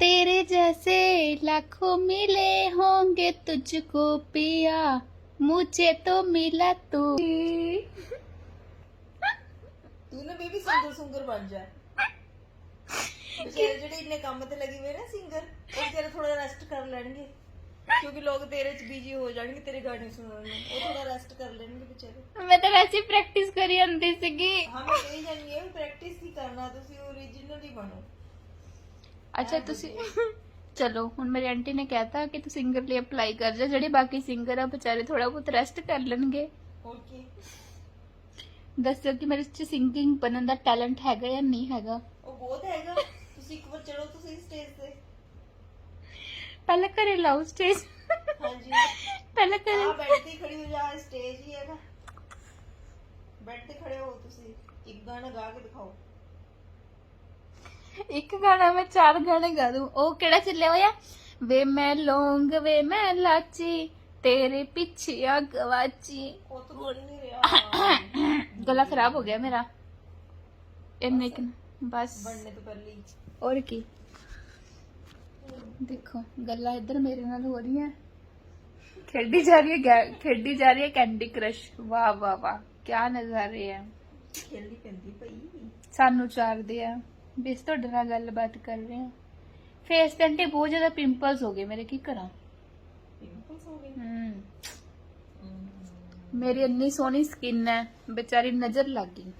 तेरे जैसे लाखों मिले होंगे तुझको पिया मुझे तो मिला तू ਤੂੰ ਨਾ ਬੇਬੀ ਸਿੰਗਰ ਸੁੰਗਰ ਬਣ ਜਾ ਵਿਚਾਰੇ ਜਿਹੜੇ ਇੰਨੇ ਕੰਮ ਤੇ ਲੱਗੇ ਹੋਏ ਨਾ ਸਿੰਗਰ ਉਹ ਵਿਚਾਰੇ ਥੋੜਾ ਰੈਸਟ ਕਰ ਲੈਣਗੇ ਕਿਉਂਕਿ ਲੋਕ ਤੇਰੇ ਚ ਬਿਜੀ ਹੋ ਜਾਣਗੇ ਤੇਰੇ ਗਾਣੇ ਸੁਣਨ ਨੂੰ ਉਹ ਥੋੜਾ ਰੈਸਟ ਕਰ ਲੈਣਗੇ ਵਿਚਾਰੇ मैं तो वैसे प्रैक्टिस करी आंदी सीगी ਹਾਂ ਮੈਂ ਕਹੀ ਜਾਂਦੀ ਹੈ ਪ੍ਰੈਕਟਿਸ ਹੀ ਕਰਨਾ ਤੁਸੀਂ ਓਰੀਜਨਲ ਹੀ ਬਣੋ ਅੱਛਾ ਤੁਸੀਂ ਚਲੋ ਹੁਣ ਮੇਰੀ ਆਂਟੀ ਨੇ ਕਹਿਤਾ ਕਿ ਤੂੰ ਸਿੰਗਰ ਲਈ ਅਪਲਾਈ ਕਰ ਜਾ ਜਿਹੜੇ ਬਾਕੀ ਸਿੰਗਰ ਆ ਵਿਚਾਰੇ ਥੋੜਾ ਬਹੁਤ ਰੈਸਟ ਕਰ ਲੈਣਗੇ। ਹੋਰ ਕੀ ਦੱਸੋ ਕਿ ਮੇਰੇ ਚ ਸਿੰਗਿੰਗ ਬਣਨ ਦਾ ਟੈਲੈਂਟ ਹੈਗਾ ਜਾਂ ਨਹੀਂ ਹੈਗਾ? ਉਹ ਬਹੁਤ ਹੈਗਾ। ਤੁਸੀਂ ਇੱਕ ਵਾਰ ਚਲੋ ਤੁਸੀਂ ਸਟੇਜ ਤੇ। ਪਹਿਲਾਂ ਘਰੇ ਲਾਓ ਸਟੇਜ ਹਾਂਜੀ। ਪਹਿਲਾਂ ਆ ਘਰੇ ਬੈੱਡ ਤੇ ਖੜੀ ਹੋ ਜਾ ਸਟੇਜ ਹੀ ਹੈਗਾ। ਬੈੱਡ ਤੇ ਖੜੇ ਹੋ ਤੁਸੀਂ। ਇੱਕ ਗਾਣਾ ਗਾ ਕੇ ਦਿਖਾਓ। ਇੱਕ ਗਾਣਾ ਮੈਂ ਚਾਰ ਗਾਣੇ ਗਾ ਦੂੰ। ਉਹ ਕਿਹੜਾ ਚੱਲਿਆ ਹੋਇਆ? ਵੇ ਮੈਂ ਲੌਂਗ ਵੇ ਮੈਂ ਲਾਚੀ ਤੇਰੇ ਪਿੱਛੇ ਆ ਗਵਾਚੀ ਗਲਾ ਖਰਾਬ ਹੋ ਗਿਆ ਮੇਰਾ। ਇੰਨੇ ਕਿ ਬਸ। ਬਣਨੇ ਤੋਂ ਪਹਿਲੇ ਹੀ। ਔਰ ਕੀ? ਦੇਖੋ ਗੱਲਾਂ ਇੱਧਰ ਮੇਰੇ ਨਾਲ ਹੋ ਰਹੀਆਂ। ਖੇਡੀ ਜਾ ਰਹੀ ਹੈ ਖੇਡੀ ਜਾ ਰਹੀ ਹੈ ਕੈਂਡੀ ਕ੍ਰਸ਼। ਵਾਹ ਵਾਹ ਵਾਹ। ਕੀ ਨਜ਼ਾਰੇ ਹੈ ਖੇਲਦੀ ਪੈਂਦੀ ਪਈ। ਸਾਨੂੰ ਚਾਰਦੇ ਆ। ਬੇਸ ਤੁਹਾਡੇ ਨਾਲ ਗੱਲਬਾਤ ਕਰ ਰਹੇ ਆ ਫੇਸ ਤੇ ਆਂਟੀ ਬਹੁਤ ਜ਼ਿਆਦਾ ਪਿੰਪਲਸ ਹੋ ਗਏ ਮੇਰੇ ਕੀ ਕਰਾਂ? ਪਿੰਪਲਸ ਹੋ ਗਏ? ਹਮ ਮੇਰੀ ਇੰਨੀ ਸੋਹਣੀ ਸਕਿਨ ਹੈ ਵਿਚਾਰੀ ਨਜ਼ਰ ਲੱਗ ਗਈ।